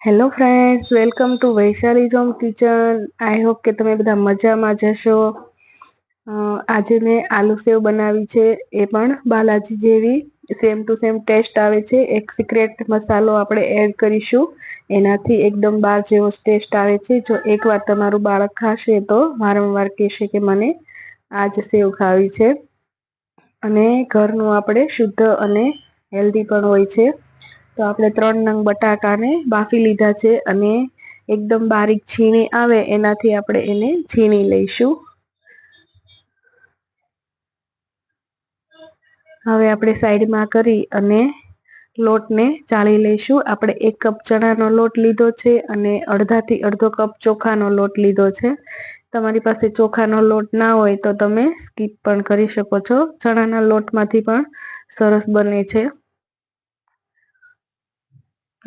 Hello friends welcome to Vaishali જોમ kitchen I hope કે તમે બધા મજામાં જશો આજે મેં આલુ સેવ બનાવી છે. એ પણ બાલાજી જેવી. સેમ ટુ સેમ ટેસ્ટ આવે છે. એક સિક્રેટ મસાલો આપણે એડ કરીશું. એનાથી એકદમ બાર જેવો ટેસ્ટ આવે છે. જો એકવાર તમારું બાળક ખાશે તો વારંવાર કહેશે કે મને આ જ સેવ ખાવી છે. અને ઘરનું આપણે શુદ્ધ અને હેલ્ધી પણ હોય છે. તો આપણે ત્રણ નંગ બટાકાને બાફી લીધા છે અને એકદમ બારીક છીણી આવે એનાથી આપણે એને છીણી લઈશું. હવે આપણે સાઈડમાં કરી અને લોટને ચાળી લઈશું. આપણે એક કપ ચણાનો લોટ લીધો છે અને અડધાથી અડધો કપ ચોખાનો લોટ લીધો છે. તમારી પાસે ચોખાનો લોટ ના હોય તો તમે સ્કીપ પણ કરી શકો છો. ચણાના લોટમાંથી પણ સરસ બને છે.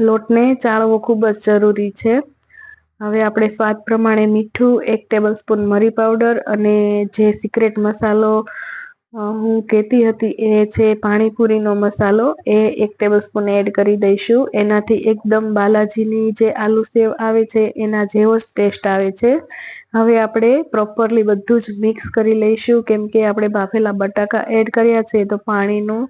લોટને ચાળવો ખૂબ જ જરૂરી છે. હવે આપણે સ્વાદ પ્રમાણે મીઠું, એક ટેબલ સ્પૂન મરી પાવડર અને જે સિક્રેટ મસાલો હું કહેતી હતી એ છે પાણીપુરીનો મસાલો. એ એક ટેબલ સ્પૂન એડ કરી દઈશું. એનાથી એકદમ બાલાજીની જે આલુ સેવ આવે છે, એના જેવો જ ટેસ્ટ આવે છે. હવે આપણે પ્રોપરલી બધું જ મિક્સ કરી લઈશું. કેમ કે આપણે બાફેલા બટાકા એડ કર્યા છે, તો પાણીનું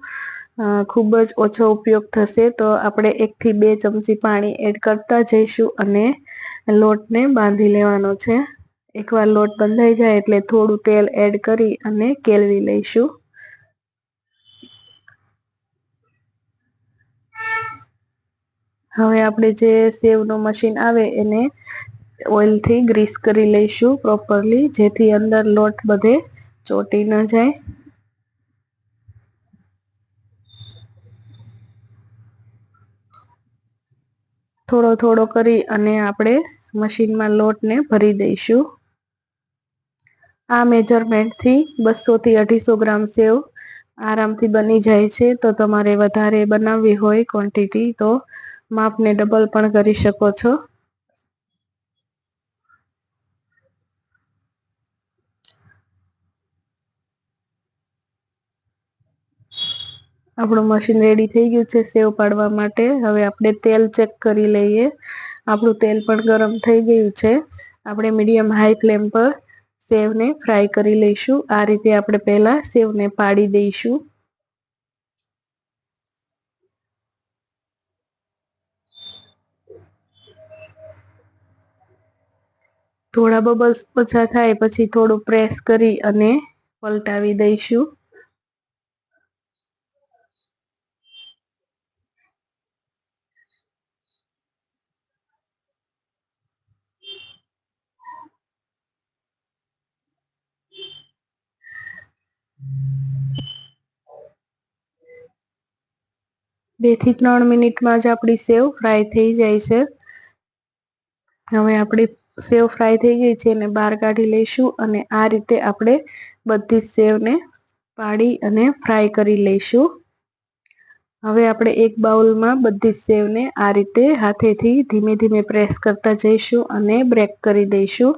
ખૂબ જ ઓછો ઉપયોગ થશે તો આપણે એકથી બે ચમચી પાણી એડ કરતા જઈશું અને લોટને બાંધી લેવાનો છે. એકવાર લોટ બંધાઈ જાય એટલે થોડું તેલ એડ કરી અને કેળવી લઈશું. હવે આપણે જે સેવનું મશીન આવે એને ઓઇલથી ગ્રીસ કરી લઈશું પ્રોપરલી, જેથી અંદર લોટ બધે ચોટી ન જાય. થોડો થોડો કરી અને આપણે મશીનમાં લોટને ભરી દઈશું. આ મેજરમેન્ટથી બસોથી અઢીસો ગ્રામ સેવ આરામથી બની જાય છે, તો તમારે વધારે બનાવવી હોય ક્વોન્ટિટી તો માપને ડબલ પણ કરી શકો છો. આપણું મશીન રેડી થઈ ગયું છે સેવ પાડવા માટે. હવે આપણે તેલ ચેક કરી લઈએ. આપણું તેલ પણ ગરમ થઈ ગયું છે. આપણે મીડિયમ હાઈ ફ્લેમ પર સેવને ફ્રાય કરી લઈશું. આ રીતે આપણે પહેલાં સેવને પાડી દઈશું. થોડા બબલ્સ ઓછા થાય પછી થોડું પ્રેસ કરી અને પલટાવી દઈશું. બેથી ત્રણ મિનિટમાં જ આપણી સેવ ફ્રાય થઈ જાય છે. હવે આપણી સેવ ફ્રાય થઈ ગઈ છે એને બહાર કાઢી લઈશું અને આ રીતે આપણે બધી સેવને પાડી અને ફ્રાય કરી લઈશું. હવે આપણે એક બાઉલમાં બધી સેવને આ રીતે હાથેથી ધીમે ધીમે પ્રેસ કરતા જઈશું અને બ્રેક કરી દઈશું.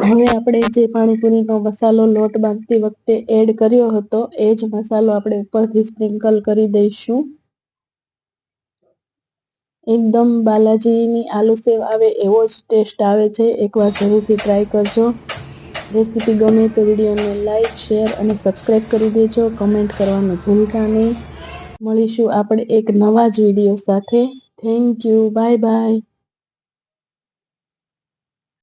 હવે આપણે જે પાણીપુરીનો મસાલો લોટ બાંધતી વખતે એડ કર્યો હતો, એ જ મસાલો આપણે ઉપરથી સ્પ્રિંકલ કરી દઈશું. એકદમ બાલાજીની આલુ સેવ આવે એવો જ ટેસ્ટ આવે છે, એકવાર જરૂરથી ટ્રાય કરજો. રેસીપી ગમે તો વિડીયોને લાઇક શેર અને સબસ્ક્રાઈબ કરી દેજો કમેન્ટ કરવાનું ભૂલતા નહીં. મળીશું આપણે એક નવા જ વીડિયો સાથે. Thank you bye bye